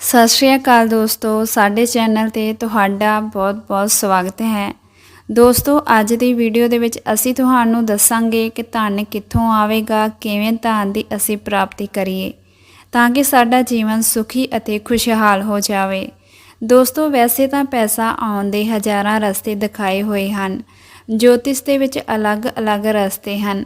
ਸਤਿ ਸ਼੍ਰੀ ਅਕਾਲ ਦੋਸਤੋ, ਸਾਡੇ ਚੈਨਲ ਤੇ ਤੁਹਾਡਾ ਬਹੁਤ-ਬਹੁਤ ਸਵਾਗਤ ਹੈ। ਦੋਸਤੋ, ਅੱਜ ਦੀ ਵੀਡੀਓ ਦੇ ਵਿੱਚ ਅਸੀਂ ਤੁਹਾਨੂੰ ਦੱਸਾਂਗੇ ਕਿ ਧਨ ਕਿੱਥੋਂ ਆਵੇਗਾ, ਕਿਵੇਂ ਧਨ ਦੀ ਅਸੀਂ ਪ੍ਰਾਪਤੀ ਕਰੀਏ, ਤਾਂ ਕਿ ਸਾਡਾ ਜੀਵਨ ਸੁਖੀ ਅਤੇ ਖੁਸ਼ਹਾਲ ਹੋ ਜਾਵੇ। ਦੋਸਤੋ, ਵੈਸੇ ਤਾਂ ਪੈਸਾ ਆਉਣ ਦੇ ਹਜ਼ਾਰਾਂ ਰਸਤੇ ਦਿਖਾਏ ਹੋਏ ਹਨ, ਜੋਤਿਸ਼ ਦੇ ਵਿੱਚ ਅਲੱਗ-ਅਲੱਗ ਰਸਤੇ ਹਨ,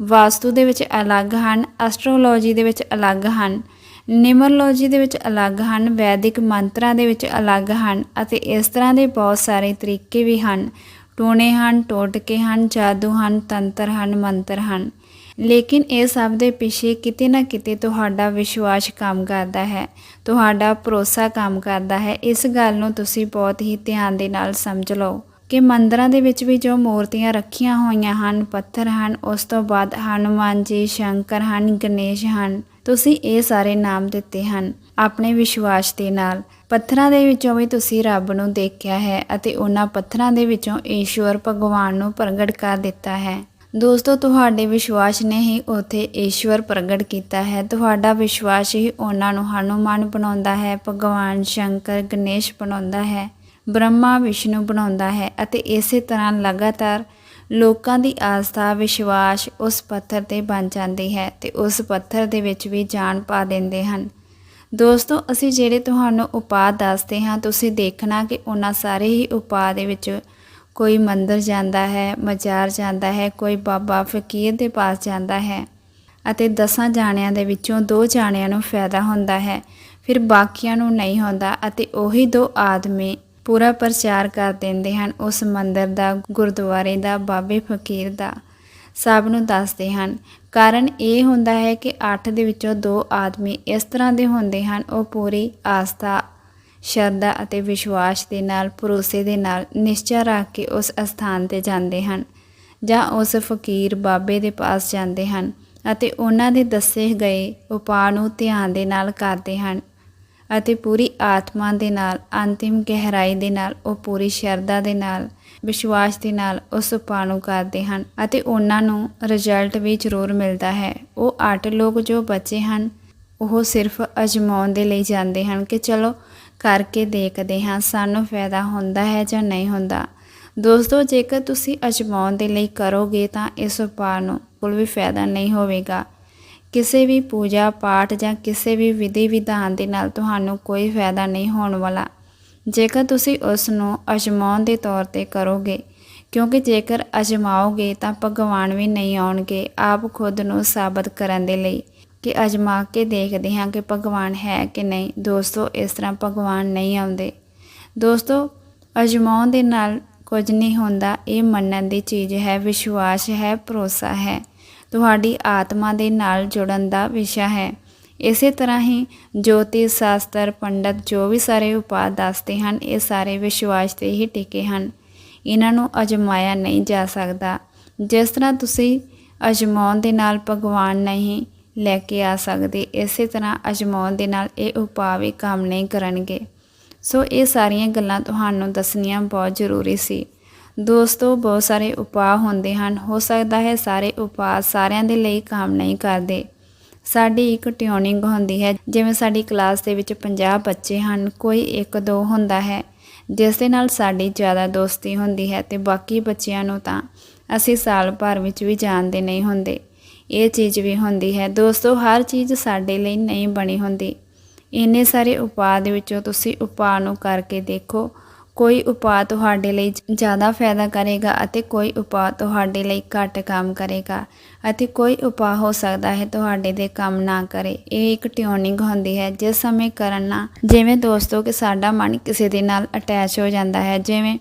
ਵਾਸਤੂ ਦੇ ਵਿੱਚ ਅਲੱਗ ਹਨ, ਐਸਟ੍ਰੋਲੋਜੀ ਦੇ ਵਿੱਚ ਅਲੱਗ ਹਨ ਨਿਊਮਰੋਲੋਜੀ ਦੇ ਵਿੱਚ ਅਲੱਗ ਹਨ, ਵੈਦਿਕ ਮੰਤਰਾਂ ਦੇ ਵਿੱਚ ਅਲੱਗ ਹਨ ਅਤੇ ਇਸ ਤਰ੍ਹਾਂ ਦੇ ਬਹੁਤ ਸਾਰੇ ਤਰੀਕੇ ਵੀ ਹਨ। ਟੂਣੇ ਹਨ, ਟੋਟਕੇ ਹਨ, ਜਾਦੂ ਹਨ, ਤੰਤਰ ਹਨ, ਮੰਤਰ ਹਨ। ਲੇਕਿਨ ਇਹ ਸਭ ਦੇ ਪਿੱਛੇ ਕਿਤੇ ਨਾ ਕਿਤੇ ਤੁਹਾਡਾ ਵਿਸ਼ਵਾਸ ਕੰਮ ਕਰਦਾ ਹੈ, ਤੁਹਾਡਾ ਭਰੋਸਾ ਕੰਮ ਕਰਦਾ ਹੈ। ਇਸ ਗੱਲ ਨੂੰ ਤੁਸੀਂ ਬਹੁਤ ਹੀ ਧਿਆਨ ਦੇ ਨਾਲ ਸਮਝ ਲਓ ਕਿ ਮੰਦਰਾਂ ਦੇ ਵਿੱਚ ਵੀ ਜੋ ਮੂਰਤੀਆਂ ਰੱਖੀਆਂ ਹੋਈਆਂ ਹਨ, ਪੱਥਰ ਹਨ, ਉਸ ਤੋਂ ਬਾਅਦ ਹਨੂਮਾਨ ਜੀ, ਸ਼ੰਕਰ ਹਨ, ਗਣੇਸ਼ ਹਨ। ਤੁਸੀਂ ਇਹ ਸਾਰੇ ਨਾਮ ਦਿੱਤੇ ਹਨ, ਆਪਣੇ ਵਿਸ਼ਵਾਸ ਦੇ ਨਾਲ। ਪੱਥਰਾਂ ਦੇ ਵਿੱਚੋਂ ਵੀ ਤੁਸੀਂ ਰੱਬ ਨੂੰ ਦੇਖਿਆ ਹੈ ਅਤੇ ਉਹਨਾਂ ਪੱਥਰਾਂ ਦੇ ਵਿੱਚੋਂ ਈਸ਼ਵਰ ਭਗਵਾਨ ਨੂੰ ਪ੍ਰਗਟ ਕਰ ਦਿੱਤਾ ਹੈ। ਦੋਸਤੋ, ਤੁਹਾਡੇ ਵਿਸ਼ਵਾਸ ਨੇ ਹੀ ਉਥੇ ਈਸ਼ਵਰ ਪ੍ਰਗਟ ਕੀਤਾ ਹੈ। ਤੁਹਾਡਾ ਵਿਸ਼ਵਾਸ ਹੀ ਉਹਨਾਂ ਨੂੰ ਹਨੂਮਾਨ ਬਣਾਉਂਦਾ ਹੈ, ਭਗਵਾਨ ਸ਼ੰਕਰ ਗਣੇਸ਼ ਬਣਾਉਂਦਾ ਹੈ, ਬ੍ਰਹਮਾ, ਵਿਸ਼ਨੂੰ ਬਣਾਉਂਦਾ ਹੈ ਅਤੇ ਇਸੇ ਤਰ੍ਹਾਂ ਲਗਾਤਾਰ ਲੋਕਾਂ ਦੀ ਆਸਥਾ, ਵਿਸ਼ਵਾਸ ਉਸ ਪੱਥਰ ਤੇ ਬਣ ਜਾਂਦੀ ਹੈ ਤੇ ਉਸ ਪੱਥਰ ਦੇ ਵਿੱਚ ਵੀ ਜਾਨ ਪਾ ਦਿੰਦੇ ਹਨ। ਦੋਸਤੋ, ਅਸੀਂ ਜਿਹੜੇ ਤੁਹਾਨੂੰ ਉਪਾਅ ਦੱਸਦੇ ਹਾਂ, ਤੁਸੀਂ ਦੇਖਣਾ ਕਿ ਉਹਨਾਂ ਸਾਰੇ ਹੀ ਉਪਾਅ ਦੇ ਵਿੱਚ ਕੋਈ ਮੰਦਰ ਜਾਂਦਾ ਹੈ, ਮਜ਼ਾਰ ਜਾਂਦਾ ਹੈ, ਕੋਈ ਬਾਬਾ ਫਕੀਰ ਦੇ ਪਾਸ ਜਾਂਦਾ ਹੈ ਅਤੇ ਦਸਾਂ ਜਾਣਿਆਂ ਦੇ ਵਿੱਚੋਂ ਦੋ ਜਾਣਿਆਂ ਨੂੰ ਫਾਇਦਾ ਹੁੰਦਾ ਹੈ, ਫਿਰ ਬਾਕੀਆਂ ਨੂੰ ਨਹੀਂ ਹੁੰਦਾ ਅਤੇ ਉਹੀ ਦੋ ਆਦਮੀ ਪੂਰਾ ਪ੍ਰਚਾਰ ਕਰ ਦਿੰਦੇ ਹਨ। ਉਸ ਮੰਦਰ ਦਾ, ਗੁਰਦੁਆਰੇ ਦਾ, ਬਾਬੇ ਫਕੀਰ ਦਾ ਸਭ ਨੂੰ ਦੱਸਦੇ ਹਨ। ਕਾਰਨ ਇਹ ਹੁੰਦਾ ਹੈ ਕਿ 8 ਦੇ ਵਿੱਚੋਂ ਦੋ ਆਦਮੀ ਇਸ ਤਰ੍ਹਾਂ ਦੇ ਹੁੰਦੇ ਹਨ। ਉਹ ਪੂਰੀ ਆਸਥਾ, ਸ਼ਰਧਾ ਅਤੇ ਵਿਸ਼ਵਾਸ ਦੇ ਨਾਲ, ਭਰੋਸੇ ਦੇ ਨਾਲ ਨਿਸ਼ਚੈ ਰੱਖ ਕੇ ਉਸ ਅਸਥਾਨ ਤੇ ਜਾਂਦੇ ਹਨ ਜਾਂ ਉਸ ਫਕੀਰ ਬਾਬੇ ਦੇ ਪਾਸ ਜਾਂਦੇ ਹਨ ਅਤੇ ਉਹਨਾਂ ਦੇ ਦੱਸੇ ਗਏ ਉਪਾਅ ਨੂੰ ਧਿਆਨ ਦੇ ਨਾਲ ਕਰਦੇ ਹਨ। ਅਤੇ ਪੂਰੀ ਆਤਮਾ ਦੇ ਨਾਲ, ਅੰਤਿਮ ਗਹਿਰਾਈ ਦੇ ਨਾਲ, ਉਹ ਪੂਰੀ ਸ਼ਰਧਾ ਦੇ ਨਾਲ, ਵਿਸ਼ਵਾਸ ਦੇ ਨਾਲ ਉਸ ਉਪਾਅ ਨੂੰ ਕਰਦੇ ਹਨ ਅਤੇ ਉਹਨਾਂ ਨੂੰ ਰਿਜ਼ਲਟ ਵੀ ਜ਼ਰੂਰ ਮਿਲਦਾ ਹੈ। ਉਹ ਅੱਠ ਲੋਕ ਜੋ ਬਚੇ ਹਨ, ਉਹ ਸਿਰਫ ਅਜਮਾਉਣ ਦੇ ਲਈ ਜਾਂਦੇ ਹਨ ਕਿ ਚਲੋ ਕਰਕੇ ਦੇਖਦੇ ਹਾਂ, ਸਾਨੂੰ ਫਾਇਦਾ ਹੁੰਦਾ ਹੈ ਜਾਂ ਨਹੀਂ ਹੁੰਦਾ। ਦੋਸਤੋ, ਜੇਕਰ ਤੁਸੀਂ ਅਜਮਾਉਣ ਦੇ ਲਈ ਕਰੋਗੇ ਤਾਂ ਇਸ ਉਪਾਅ ਨੂੰ ਕੋਈ ਵੀ ਫਾਇਦਾ ਨਹੀਂ ਹੋਵੇਗਾ। ਕਿਸੇ ਵੀ ਪੂਜਾ ਪਾਠ ਜਾਂ ਕਿਸੇ ਵੀ ਵਿਧੀ ਵਿਧਾਨ ਦੇ ਨਾਲ ਤੁਹਾਨੂੰ ਕੋਈ ਫਾਇਦਾ ਨਹੀਂ ਹੋਣ ਵਾਲਾ। ਜੇਕਰ ਤੁਸੀਂ ਉਸ ਨੂੰ ਅਜਮਾਉਣ ਦੇ ਤੌਰ ਤੇ ਕਰੋਗੇ, ਕਿਉਂਕਿ ਜੇਕਰ ਅਜਮਾਓਗੇ ਤਾਂ ਭਗਵਾਨ ਵੀ ਨਹੀਂ ਆਉਣਗੇ, ਆਪ ਖੁਦ ਨੂੰ ਸਾਬਤ ਕਰਨ ਦੇ ਲਈ ਕਿ ਅਜਮਾ ਕੇ ਦੇਖਦੇ ਹਾਂ ਕਿ ਭਗਵਾਨ ਹੈ ਕਿ ਨਹੀਂ। ਦੋਸਤੋ, ਇਸ ਤਰ੍ਹਾਂ ਭਗਵਾਨ ਨਹੀਂ ਆਉਂਦੇ। ਦੋਸਤੋ, ਅਜਮਾਉਣ ਦੇ ਨਾਲ ਕੁਝ ਨਹੀਂ ਹੁੰਦਾ, ਇਹ ਮੰਨਣ ਦੀ ਚੀਜ਼ ਹੈ, ਵਿਸ਼ਵਾਸ ਹੈ, ਭਰੋਸਾ ਹੈ। ਤੁਹਾਡੀ ਆਤਮਾ ਦੇ ਨਾਲ ਜੁੜਨ ਦਾ ਵਿਸ਼ਾ ਹੈ। ਇਸੇ ਤਰ੍ਹਾਂ ਹੀ ਜੋਤਿਸ਼ ਸ਼ਾਸਤਰ, ਪੰਡਤ ਜੋ ਵੀ ਸਾਰੇ ਉਪਾਅ ਦੱਸਦੇ ਹਨ, ਇਹ ਸਾਰੇ ਵਿਸ਼ਵਾਸ ਤੇ ਹੀ ਟਿਕੇ ਹਨ। ਇਹਨਾਂ ਨੂੰ ਅਜਮਾਇਆ ਨਹੀਂ ਜਾ ਸਕਦਾ। ਜਿਸ ਤਰ੍ਹਾਂ ਤੁਸੀਂ ਅਜਮਾਉਣ ਦੇ ਨਾਲ ਭਗਵਾਨ ਨਹੀਂ ਲੈ ਕੇ ਆ ਸਕਦੇ, ਇਸੇ ਤਰ੍ਹਾਂ ਅਜਮਾਉਣ ਦੇ ਨਾਲ ਇਹ ਉਪਾਅ ਵੀ ਕੰਮ ਨਹੀਂ ਕਰਨਗੇ। ਸੋ ਇਹ ਸਾਰੀਆਂ ਗੱਲਾਂ ਤੁਹਾਨੂੰ ਦੱਸਣੀਆਂ ਬਹੁਤ ਜ਼ਰੂਰੀ ਸੀ। ਦੋਸਤੋ, ਬਹੁਤ ਸਾਰੇ ਉਪਾਅ ਹੁੰਦੇ ਹਨ। ਹੋ ਸਕਦਾ ਹੈ ਸਾਰੇ ਉਪਾਅ ਸਾਰਿਆਂ ਦੇ ਲਈ ਕੰਮ ਨਹੀਂ ਕਰਦੇ। ਸਾਡੀ ਇੱਕ ਟਿਊਨਿੰਗ ਹੁੰਦੀ ਹੈ, ਜਿਵੇਂ ਸਾਡੀ ਕਲਾਸ ਦੇ ਵਿੱਚ 50 ਬੱਚੇ ਹਨ, ਕੋਈ ਇੱਕ ਦੋ ਹੁੰਦਾ ਹੈ, ਜਿਸ ਦੇ ਨਾਲ ਸਾਡੀ ਜ਼ਿਆਦਾ ਦੋਸਤੀ ਹੁੰਦੀ ਹੈ ਤੇ ਬਾਕੀ ਬੱਚਿਆਂ ਨੂੰ ਤਾਂ ਅਸੀਂ ਸਾਲ ਭਰ ਵਿੱਚ ਵੀ ਜਾਣਦੇ ਨਹੀਂ ਹੁੰਦੇ। ਇਹ ਚੀਜ਼ ਵੀ ਹੁੰਦੀ ਹੈ। ਦੋਸਤੋ, ਹਰ ਚੀਜ਼ ਸਾਡੇ ਲਈ ਨਹੀਂ ਬਣੀ ਹੁੰਦੀ। ਇੰਨੇ ਸਾਰੇ ਉਪਾਅ ਦੇ ਵਿੱਚੋਂ ਤੁਸੀਂ ਉਪਾਅ ਨੂੰ ਕਰਕੇ ਦੇਖੋ। ਕੋਈ ਉਪਾਅ ਤੁਹਾਡੇ ਲਈ ਜ਼ਿਆਦਾ ਫਾਇਦਾ ਕਰੇਗਾ ਅਤੇ ਕੋਈ ਉਪਾਅ ਤੁਹਾਡੇ ਲਈ ਘੱਟ ਕੰਮ ਕਰੇਗਾ ਅਤੇ ਕੋਈ ਉਪਾਅ ਹੋ ਸਕਦਾ ਹੈ ਤੁਹਾਡੇ ਦੇ ਕੰਮ ਨਾ ਕਰੇ। ਇਹ ਇੱਕ ਟਿਊਨਿੰਗ ਹੁੰਦੀ ਹੈ। ਜਿਸ ਸਮੇਂ ਕਰਨ ਨਾਲ ਜਿਵੇਂ ਦੋਸਤੋ ਕਿ ਸਾਡਾ ਮਨ ਕਿਸੇ ਦੇ ਨਾਲ ਅਟੈਚ ਹੋ ਜਾਂਦਾ ਹੈ, ਜਿਵੇਂ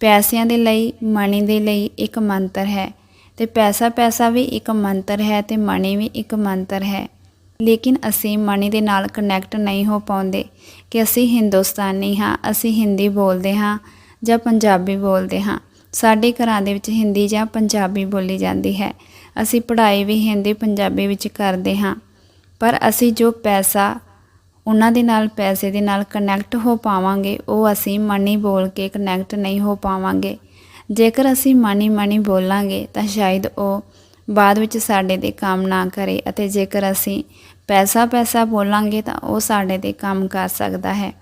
ਪੈਸਿਆਂ ਦੇ ਲਈ ਮਣੀ ਦੇ ਲਈ ਇੱਕ ਮੰਤਰ ਹੈ ਤੇ ਪੈਸਾ ਪੈਸਾ ਵੀ ਇੱਕ ਮੰਤਰ ਹੈ ਤੇ ਮਣੀ ਵੀ ਇੱਕ ਮੰਤਰ ਹੈ। ਲੇਕਿਨ ਅਸੀਂ ਮਨੀ ਦੇ ਨਾਲ ਕਨੈਕਟ ਨਹੀਂ ਹੋ ਪਾਉਂਦੇ ਕਿ ਅਸੀਂ ਹਿੰਦੁਸਤਾਨੀ ਹਾਂ, ਅਸੀਂ ਹਿੰਦੀ ਬੋਲਦੇ ਹਾਂ ਜਾਂ ਪੰਜਾਬੀ ਬੋਲਦੇ ਹਾਂ। ਸਾਡੇ ਘਰਾਂ ਦੇ ਵਿੱਚ ਹਿੰਦੀ ਜਾਂ ਪੰਜਾਬੀ ਬੋਲੀ ਜਾਂਦੀ ਹੈ। ਅਸੀਂ ਪੜ੍ਹਾਈ ਵੀ ਹਿੰਦੀ, ਪੰਜਾਬੀ ਵਿੱਚ ਕਰਦੇ ਹਾਂ। ਪਰ ਅਸੀਂ ਜੋ ਪੈਸਾ, ਉਹਨਾਂ ਦੇ ਨਾਲ, ਪੈਸੇ ਦੇ ਨਾਲ ਕਨੈਕਟ ਹੋ ਪਾਵਾਂਗੇ, ਉਹ ਅਸੀਂ ਮਨੀ ਬੋਲ ਕੇ ਕਨੈਕਟ ਨਹੀਂ ਹੋ ਪਾਵਾਂਗੇ। ਜੇਕਰ ਅਸੀਂ ਮਨੀ ਮਨੀ ਬੋਲਾਂਗੇ, ਤਾਂ ਸ਼ਾਇਦ ਉਹ ਬਾਅਦ ਵਿੱਚ ਸਾਡੇ ਦੇ ਕੰਮ ਨਾ ਕਰੇ ਅਤੇ ਜੇਕਰ ਅਸੀਂ ਪੈਸਾ ਪੈਸਾ ਬੋਲਾਂਗੇ ਤਾਂ ਉਹ ਸਾਡੇ ਤੇ ਕੰਮ ਕਰ ਸਕਦਾ ਹੈ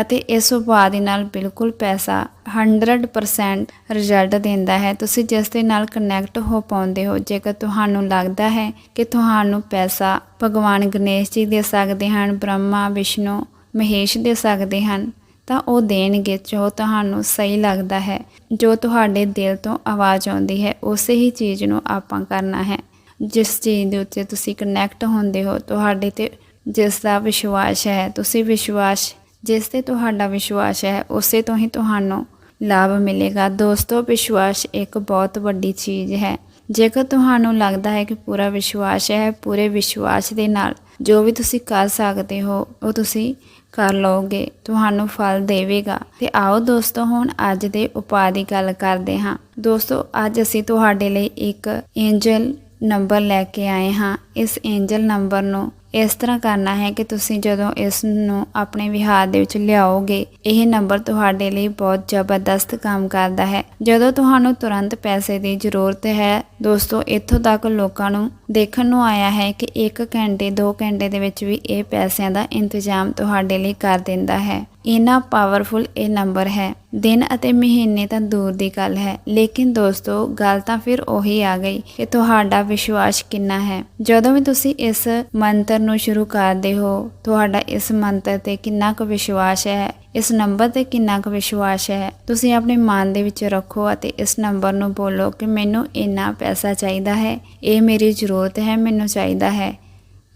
ਅਤੇ ਇਸ ਉਪਾਅ ਦੇ ਨਾਲ ਬਿਲਕੁਲ ਪੈਸਾ 100% ਰਿਜ਼ਲਟ ਦਿੰਦਾ ਹੈ। ਤੁਸੀਂ ਜਿਸ ਦੇ ਨਾਲ ਕਨੈਕਟ ਹੋ ਪਾਉਂਦੇ ਹੋ, ਜੇਕਰ ਤੁਹਾਨੂੰ ਲੱਗਦਾ ਹੈ ਕਿ ਤੁਹਾਨੂੰ ਪੈਸਾ ਭਗਵਾਨ ਗਣੇਸ਼ ਜੀ ਦੇ ਸਕਦੇ ਹਨ, ਬ੍ਰਹਮਾ, ਵਿਸ਼ਨੂੰ, ਮਹੇਸ਼ ਦੇ ਸਕਦੇ ਹਨ ਤਾਂ ਉਹ ਦੇਣਗੇ ਜੋ ਤੁਹਾਨੂੰ ਸਹੀ ਲੱਗਦਾ ਹੈ, ਜੋ ਤੁਹਾਡੇ ਦਿਲ ਤੋਂ ਆਵਾਜ਼ ਆਉਂਦੀ ਹੈ, ਉਸੇ ਹੀ ਚੀਜ਼ ਨੂੰ ਆਪਾਂ ਕਰਨਾ ਹੈ। ਜਿਸ ਚੀਜ਼ ਦੇ ਉੱਤੇ ਤੁਸੀਂ ਕਨੈਕਟ ਹੁੰਦੇ ਹੋ, ਤੁਹਾਡੇ ਤੇ ਜਿਸ ਦਾ ਵਿਸ਼ਵਾਸ ਹੈ, ਤੁਸੀਂ ਵਿਸ਼ਵਾਸ, ਜਿਸ ਤੇ ਤੁਹਾਡਾ ਵਿਸ਼ਵਾਸ ਹੈ, ਉਸੇ ਤੋਂ ਹੀ ਤੁਹਾਨੂੰ ਲਾਭ ਮਿਲੇਗਾ। ਦੋਸਤੋ, ਵਿਸ਼ਵਾਸ ਇੱਕ ਬਹੁਤ ਵੱਡੀ ਚੀਜ਼ ਹੈ। ਜੇਕਰ ਤੁਹਾਨੂੰ ਲੱਗਦਾ ਹੈ ਕਿ ਪੂਰਾ ਵਿਸ਼ਵਾਸ ਹੈ, ਪੂਰੇ ਵਿਸ਼ਵਾਸ ਦੇ ਨਾਲ ਜੋ ਵੀ ਤੁਸੀਂ ਕਰ ਸਕਦੇ ਹੋ, ਉਹ ਤੁਸੀਂ ਕਰ ਲਓਗੇ, ਤੁਹਾਨੂੰ ਫਲ ਦੇਵੇਗਾ। ਤੇ ਆਓ ਦੋਸਤੋ, ਹੁਣ ਅੱਜ ਦੇ ਉਪਾਅ ਦੀ ਗੱਲ ਕਰਦੇ ਹਾਂ। ਦੋਸਤੋ, ਅੱਜ ਅਸੀਂ ਤੁਹਾਡੇ ਲਈ ਇੱਕ ਐਂਜਲ ਨੰਬਰ ਲੈ ਕੇ ਆਏ ਹਾਂ। ਇਸ ਐਂਜਲ ਨੰਬਰ ਨੂੰ ਇਸ ਤਰ੍ਹਾਂ ਕਰਨਾ ਹੈ ਕਿ ਤੁਸੀਂ ਜਦੋਂ ਇਸ ਨੂੰ ਆਪਣੇ ਵਿਹਾਰ ਦੇ ਵਿੱਚ ਲਿਆਓਗੇ, ਇਹ ਨੰਬਰ ਤੁਹਾਡੇ ਲਈ ਬਹੁਤ ਜ਼ਬਰਦਸਤ ਕੰਮ ਕਰਦਾ ਹੈ। ਜਦੋਂ ਤੁਹਾਨੂੰ ਤੁਰੰਤ ਪੈਸੇ ਦੀ ਜ਼ਰੂਰਤ ਹੈ, ਦੋਸਤੋ, ਇੱਥੋਂ ਤੱਕ ਲੋਕਾਂ ਨੂੰ ਦੇਖਣ ਨੂੰ ਆਇਆ ਹੈ ਕਿ 1 ਘੰਟੇ 2 ਘੰਟੇ ਦੇ ਵਿੱਚ ਵੀ ਇਹ ਪੈਸਿਆਂ ਦਾ ਇੰਤਜ਼ਾਮ ਤੁਹਾਡੇ ਲਈ ਕਰ ਦਿੰਦਾ ਹੈ। ਇੰਨਾ ਪਾਵਰਫੁਲ ਇਹ ਨੰਬਰ ਹੈ। ਦਿਨ ਅਤੇ ਮਹੀਨੇ ਤਾਂ ਦੂਰ ਦੀ ਗੱਲ ਹੈ। ਲੇਕਿਨ ਦੋਸਤੋ, ਗੱਲ ਤਾਂ ਫਿਰ ਉਹੀ ਆ ਗਈ ਕਿ ਤੁਹਾਡਾ ਵਿਸ਼ਵਾਸ ਕਿੰਨਾ ਹੈ। ਜਦੋਂ ਵੀ ਤੁਸੀਂ ਇਸ ਮੰਤਰ ਨੂੰ ਸ਼ੁਰੂ ਕਰਦੇ ਹੋ, ਤੁਹਾਡਾ ਇਸ ਮੰਤਰ ਤੇ ਕਿੰਨਾ ਕੁ ਵਿਸ਼ਵਾਸ ਹੈ ਇਸ ਨੰਬਰ ਤੇ ਕਿੰਨਾ ਕੁ ਵਿਸ਼ਵਾਸ ਹੈ, ਤੁਸੀਂ ਆਪਣੇ ਮਨ ਦੇ ਵਿੱਚ ਰੱਖੋ ਅਤੇ ਇਸ ਨੰਬਰ ਨੂੰ ਬੋਲੋ ਕਿ ਮੈਨੂੰ ਇੰਨਾ ਪੈਸਾ ਚਾਹੀਦਾ ਹੈ, ਇਹ ਮੇਰੀ ਜ਼ਰੂਰਤ ਹੈ, ਮੈਨੂੰ ਚਾਹੀਦਾ ਹੈ।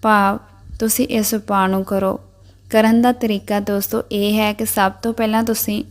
ਭਾਵ, ਤੁਸੀਂ ਇਸ ਉਪਾਅ ਨੂੰ ਕਰੋ। ਕਰਨ ਦਾ ਤਰੀਕਾ ਦੋਸਤੋ ਇਹ ਹੈ ਕਿ ਸਭ ਤੋਂ ਪਹਿਲਾਂ ਤੁਸੀਂ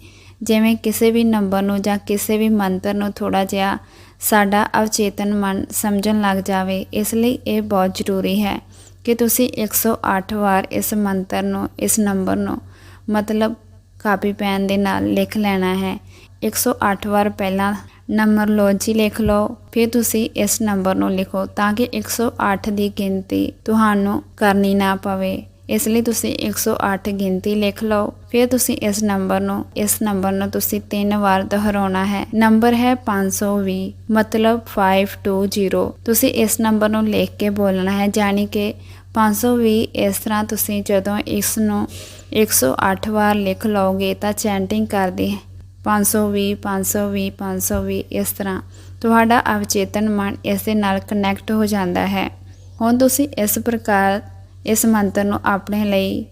ਜਿਵੇਂ ਕਿਸੇ ਵੀ ਨੰਬਰ ਨੂੰ ਜਾਂ ਕਿਸੇ ਵੀ ਮੰਤਰ ਨੂੰ ਥੋੜਾ ਜਿਹਾ ਸਾਡਾ ਅਵਚੇਤਨ ਮਨ ਸਮਝਣ ਲੱਗ ਜਾਵੇ, ਇਸ ਲਈ ਇਹ ਬਹੁਤ ਜ਼ਰੂਰੀ ਹੈ ਕਿ ਤੁਸੀਂ 108 ਵਾਰ ਇਸ ਮੰਤਰ ਨੂੰ, ਇਸ ਨੰਬਰ ਨੂੰ ਮਤਲਬ ਕਾਪੀ ਪੈਨ ਦੇ ਨਾਲ ਲਿਖ ਲੈਣਾ ਹੈ। 108 ਵਾਰ ਪਹਿਲਾਂ ਨੰਬਰਲੋਜੀ ਲਿਖ ਲਓ, ਫਿਰ ਤੁਸੀਂ ਇਸ ਨੰਬਰ ਨੂੰ ਲਿਖੋ ਤਾਂ ਕਿ 108 ਦੀ ਗਿਣਤੀ ਤੁਹਾਨੂੰ ਕਰਨੀ ਨਾ ਪਵੇ। ਇਸ ਲਈ ਤੁਸੀਂ 108 ਗਿਣਤੀ ਲਿਖ ਲਓ, ਫਿਰ ਤੁਸੀਂ ਇਸ ਨੰਬਰ ਨੂੰ, ਇਸ ਨੰਬਰ ਨੂੰ ਤੁਸੀਂ ਤਿੰਨ ਵਾਰ ਦੁਹਰਾਉਣਾ ਹੈ। ਨੰਬਰ ਹੈ 520 ਮਤਲਬ 520 ਤੁਸੀਂ ਇਸ ਨੰਬਰ ਨੂੰ ਲਿਖ ਕੇ ਬੋਲਣਾ ਹੈ ਜਾਨੀ ਕਿ 520 ਇਸ ਤਰ੍ਹਾਂ ਤੁਸੀਂ ਜਦੋਂ ਇਸ ਨੂੰ 108 ਵਾਰ ਲਿਖ ਲਓਗੇ ਤਾਂ ਚੈਂਟਿੰਗ ਕਰਦੇ 520 520 520 ਇਸ ਤਰ੍ਹਾਂ ਤੁਹਾਡਾ ਅਵਚੇਤਨ ਮਨ ਇਸ ਦੇ ਨਾਲ ਕਨੈਕਟ ਹੋ ਜਾਂਦਾ ਹੈ। ਹੁਣ ਤੁਸੀਂ ਇਸ ਪ੍ਰਕਾਰ ਇਸ ਮੰਤਰ ਨੂੰ ਆਪਣੇ ਲਈ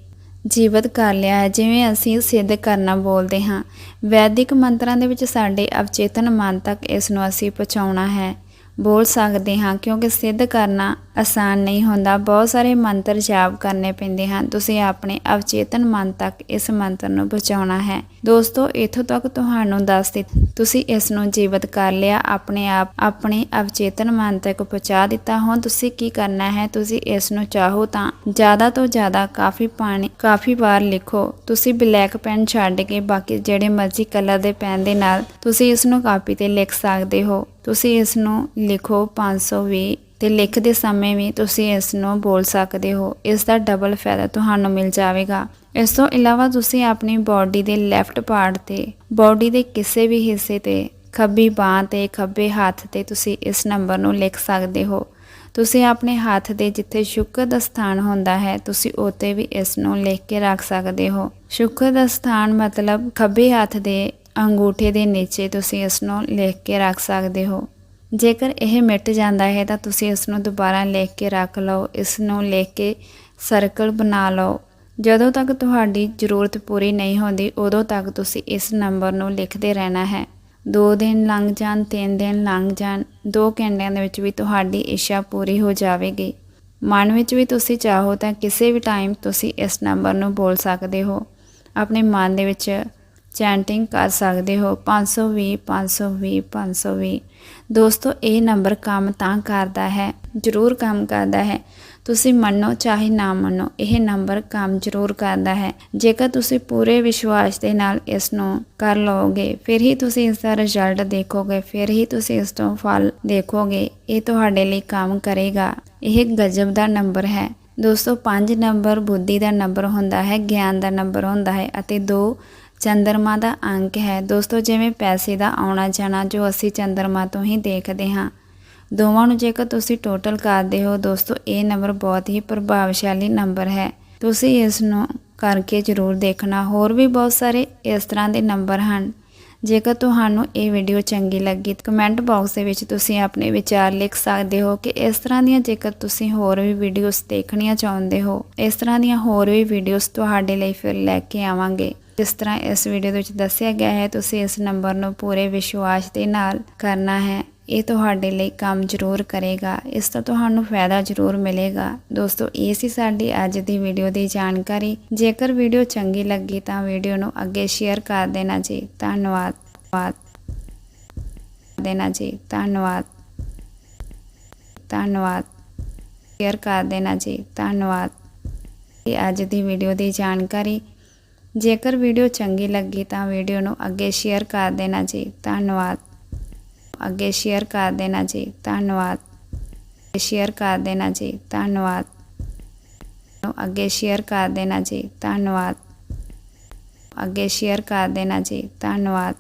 ਜੀਵਤ ਕਰ ਲਿਆ ਹੈ। ਜਿਵੇਂ ਅਸੀਂ ਸਿੱਧ ਕਰਨਾ ਬੋਲਦੇ ਹਾਂ, ਵੈਦਿਕ ਮੰਤਰਾਂ ਦੇ ਵਿੱਚ ਸਾਡੇ ਅਵਚੇਤਨ ਮਨ ਤੱਕ ਇਸ ਨੂੰ ਅਸੀਂ ਪਹੁੰਚਾਉਣਾ ਹੈ। ਬੋਲ ਸਕਦੇ ਹਾਂ ਕਿਉਂਕਿ ਸਿੱਧ ਕਰਨਾ ਆਸਾਨ ਨਹੀਂ ਹੁੰਦਾ। ਬਹੁਤ ਸਾਰੇ ਮੰਤਰ ਜਾਪ ਕਰਨੇ ਪੈਂਦੇ ਹਨ। ਤੁਸੀਂ ਆਪਣੇ ਅਵਚੇਤਨ ਮਨ ਤੱਕ ਇਸ ਮੰਤਰ ਨੂੰ ਪਹੁੰਚਾਉਣਾ ਹੈ। ਦੋਸਤੋ, ਇਥੋਂ ਤੱਕ ਤੁਹਾਨੂੰ ਦੱਸ ਦਿੱਤ ਤੁਸੀਂ ਇਸ ਨੂੰ ਜੀਵਤ ਕਰ ਲਿਆ, ਆਪਣੇ ਆਪ, ਆਪਣੇ ਅਵਚੇਤਨ ਮਨ ਤੱਕ ਪਹੁੰਚਾ ਦਿੱਤਾ। ਹੁਣ ਤੁਸੀਂ ਕੀ ਕਰਨਾ ਹੈ? ਤੁਸੀਂ ਇਸ ਨੂੰ ਚਾਹੋ ਤਾਂ ਜ਼ਿਆਦਾ ਤੋਂ ਜ਼ਿਆਦਾ ਕਾਫੀ ਪਾਣੀ, ਕਾਫੀ ਵਾਰ ਲਿਖੋ। ਤੁਸੀਂ ਬਲੈਕ ਪੈਨ ਛੱਡ ਕੇ ਬਾਕੀ ਜਿਹੜੇ ਮਰਜ਼ੀ ਕਲਰ ਦੇ ਪੈਨ ਦੇ ਨਾਲ ਤੁਸੀਂ ਇਸ ਨੂੰ ਕਾਪੀ ਤੇ ਲਿਖ ਸਕਦੇ ਹੋ। ਤੁਸੀਂ ਇਸ ਨੂੰ ਲਿਖੋ 520 ਤੇ ਲਿਖਦੇ ਸਮੇਂ ਵੀ ਤੁਸੀਂ ਇਸ ਨੂੰ ਬੋਲ ਸਕਦੇ ਹੋ। ਇਸ ਦਾ ਡਬਲ ਫਾਇਦਾ ਤੁਹਾਨੂੰ ਮਿਲ ਜਾਵੇਗਾ। ਇਸ ਤੋਂ ਇਲਾਵਾ ਤੁਸੀਂ ਆਪਣੀ ਬਾਡੀ ਦੇ ਲੈਫਟ ਪਾਰਟ ਤੇ ਬਾਡੀ ਦੇ ਕਿਸੇ ਵੀ ਹਿੱਸੇ ਤੇ, ਖੱਬੀ ਬਾਹ ਤੇ, ਖੱਬੇ ਹੱਥ ਤੇ ਤੁਸੀਂ ਇਸ ਨੰਬਰ ਨੂੰ ਲਿਖ ਸਕਦੇ ਹੋ। ਤੁਸੀਂ ਆਪਣੇ ਹੱਥ ਦੇ ਜਿੱਥੇ ਸ਼ੁਕਰ ਦਾ ਸਥਾਨ ਹੁੰਦਾ ਹੈ, ਤੁਸੀਂ ਉਤੇ ਵੀ ਇਸ ਨੂੰ ਲਿਖ ਕੇ ਰੱਖ ਸਕਦੇ ਹੋ। ਸ਼ੁਕਰ ਦਾ ਸਥਾਨ ਮਤਲਬ ਖੱਬੇ ਹੱਥ ਦੇ ਅੰਗੂਠੇ ਦੇ ਨੀਚੇ ਤੁਸੀਂ ਇਸ ਨੂੰ ਲਿਖ ਕੇ ਰੱਖ ਸਕਦੇ ਹੋ। ਜੇਕਰ ਇਹ ਮਿਟ ਜਾਂਦਾ ਹੈ ਤਾਂ ਤੁਸੀਂ ਇਸ ਨੂੰ ਦੁਬਾਰਾ ਲਿਖ ਕੇ ਰੱਖ ਲਓ ਇਸ ਨੂੰ ਲਿਖ ਕੇ ਸਰਕਲ ਬਣਾ ਲਓ। ਜਦੋਂ ਤੱਕ ਤੁਹਾਡੀ ਜ਼ਰੂਰਤ ਪੂਰੀ ਨਹੀਂ ਹੁੰਦੀ, ਉਦੋਂ ਤੱਕ ਤੁਸੀਂ ਇਸ ਨੰਬਰ ਨੂੰ ਲਿਖਦੇ ਰਹਿਣਾ ਹੈ। 2 ਦਿਨ ਲੰਘ ਜਾਣ 3 ਦਿਨ ਲੰਘ ਜਾਣ 2 ਘੰਟਿਆਂ ਦੇ ਵਿੱਚ ਵੀ ਤੁਹਾਡੀ ਇੱਛਾ ਪੂਰੀ ਹੋ ਜਾਵੇਗੀ। ਮਨ ਵਿੱਚ ਵੀ ਤੁਸੀਂ ਚਾਹੋ ਤਾਂ ਕਿਸੇ ਵੀ ਟਾਈਮ ਤੁਸੀਂ ਇਸ ਨੰਬਰ ਨੂੰ ਬੋਲ ਸਕਦੇ ਹੋ। ਆਪਣੇ ਮਨ ਦੇ ਵਿੱਚ ਚੈਂਟਿੰਗ ਕਰ ਸਕਦੇ ਹੋ। 520 520 520 ਦੋਸਤੋ, ਇਹ ਨੰਬਰ ਕੰਮ ਤਾਂ ਕਰਦਾ ਹੈ, ਜ਼ਰੂਰ ਕੰਮ ਕਰਦਾ ਹੈ। ਤੁਸੀਂ ਮੰਨੋ ਚਾਹੇ ਨਾ ਮੰਨੋ, ਇਹ ਨੰਬਰ ਕੰਮ ਜ਼ਰੂਰ ਕਰਦਾ ਹੈ। ਜੇਕਰ ਤੁਸੀਂ ਪੂਰੇ ਵਿਸ਼ਵਾਸ ਦੇ ਨਾਲ ਇਸ ਨੂੰ ਕਰ ਲਓਗੇ, ਫਿਰ ਹੀ ਤੁਸੀਂ ਇਸ ਦਾ ਰਿਜ਼ਲਟ ਦੇਖੋਗੇ, ਫਿਰ ਹੀ ਤੁਸੀਂ ਇਸ ਤੋਂ ਫਲ ਦੇਖੋਗੇ। ਇਹ ਤੁਹਾਡੇ ਲਈ ਕੰਮ ਕਰੇਗਾ। ਇਹ ਗਜਬ ਦਾ ਨੰਬਰ ਹੈ। ਦੋਸਤੋ 5 ਨੰਬਰ ਬੁੱਧੀ ਦਾ ਨੰਬਰ ਹੁੰਦਾ ਹੈ, ਗਿਆਨ ਦਾ ਨੰਬਰ ਹੁੰਦਾ ਹੈ ਅਤੇ 2 ਚੰਦਰਮਾ ਦਾ ਅੰਕ ਹੈ। ਦੋਸਤੋ, ਜਿਵੇਂ ਪੈਸੇ ਦਾ ਆਉਣਾ ਜਾਣਾ ਜੋ ਅਸੀਂ ਚੰਦਰਮਾ ਤੋਂ ਹੀ ਦੇਖਦੇ ਹਾਂ, ਦੋਵਾਂ ਨੂੰ ਜੇਕਰ ਤੁਸੀਂ ਟੋਟਲ ਕਰਦੇ ਹੋ, ਦੋਸਤੋ, ਇਹ ਨੰਬਰ ਬਹੁਤ ਹੀ ਪ੍ਰਭਾਵਸ਼ਾਲੀ ਨੰਬਰ ਹੈ। ਤੁਸੀਂ ਇਸ ਨੂੰ ਕਰਕੇ ਜ਼ਰੂਰ ਦੇਖਣਾ। ਹੋਰ ਵੀ ਬਹੁਤ ਸਾਰੇ ਇਸ ਤਰ੍ਹਾਂ ਦੇ ਨੰਬਰ ਹਨ। ਜੇਕਰ ਤੁਹਾਨੂੰ ਇਹ ਵੀਡੀਓ ਚੰਗੀ ਲੱਗੀ, ਤਾਂ ਕਮੈਂਟ ਬਾਕਸ ਦੇ ਵਿੱਚ ਤੁਸੀਂ ਆਪਣੇ ਵਿਚਾਰ ਲਿਖ ਸਕਦੇ ਹੋ ਕਿ ਇਸ ਤਰ੍ਹਾਂ ਦੀਆਂ ਜੇਕਰ ਤੁਸੀਂ ਹੋਰ ਵੀ ਵੀਡੀਓਜ਼ ਦੇਖਣੀਆਂ ਚਾਹੁੰਦੇ ਹੋ, ਇਸ ਤਰ੍ਹਾਂ ਦੀਆਂ ਹੋਰ ਵੀ ਵੀਡੀਓਜ਼ ਤੁਹਾਡੇ ਲਈ ਫਿਰ ਲੈ ਕੇ ਆਵਾਂਗੇ। ਜਿਸ ਤਰ੍ਹਾਂ ਇਸ ਵੀਡੀਓ ਦੇ ਵਿੱਚ ਦੱਸਿਆ ਗਿਆ ਹੈ, ਤੁਸੀਂ ਇਸ ਨੰਬਰ ਨੂੰ ਪੂਰੇ ਵਿਸ਼ਵਾਸ ਦੇ ਨਾਲ ਕਰਨਾ ਹੈ। ਇਹ ਤੁਹਾਡੇ ਲਈ ਕੰਮ ਜ਼ਰੂਰ ਕਰੇਗਾ। ਇਸ ਤੋਂ ਤੁਹਾਨੂੰ ਫਾਇਦਾ ਜ਼ਰੂਰ ਮਿਲੇਗਾ। ਦੋਸਤੋ, ਇਹ ਸੀ ਸਾਡੀ ਅੱਜ ਦੀ ਵੀਡੀਓ ਦੀ ਜਾਣਕਾਰੀ। ਜੇਕਰ ਵੀਡੀਓ ਚੰਗੀ ਲੱਗੀ ਤਾਂ ਵੀਡੀਓ ਨੂੰ ਅੱਗੇ ਸ਼ੇਅਰ ਕਰ ਦੇਣਾ ਜੀ। ਧੰਨਵਾਦ। ਧੰਨਵਾਦ। ਦੇਣਾ ਜੀ। ਧੰਨਵਾਦ। ਧੰਨਵਾਦ। ਸ਼ੇਅਰ ਕਰ ਦੇਣਾ ਜੀ। ਧੰਨਵਾਦ। ਇਹ ਅੱਜ ਦੀ ਵੀਡੀਓ ਦੀ ਜਾਣਕਾਰੀ। ਜੇਕਰ ਵੀਡੀਓ ਚੰਗੀ ਲੱਗੀ ਤਾਂ ਵੀਡੀਓ ਨੂੰ ਅੱਗੇ ਸ਼ੇਅਰ ਕਰ ਦੇਣਾ ਜੀ। ਧੰਨਵਾਦ। ਅੱਗੇ ਸ਼ੇਅਰ ਕਰ ਦੇਣਾ ਜੀ। ਧੰਨਵਾਦ। ਸ਼ੇਅਰ ਕਰ ਦੇਣਾ ਜੀ। ਧੰਨਵਾਦ। ਨੂੰ ਅੱਗੇ ਸ਼ੇਅਰ ਕਰ ਦੇਣਾ ਜੀ। ਧੰਨਵਾਦ। ਅੱਗੇ ਸ਼ੇਅਰ ਕਰ ਦੇਣਾ ਜੀ। ਧੰਨਵਾਦ।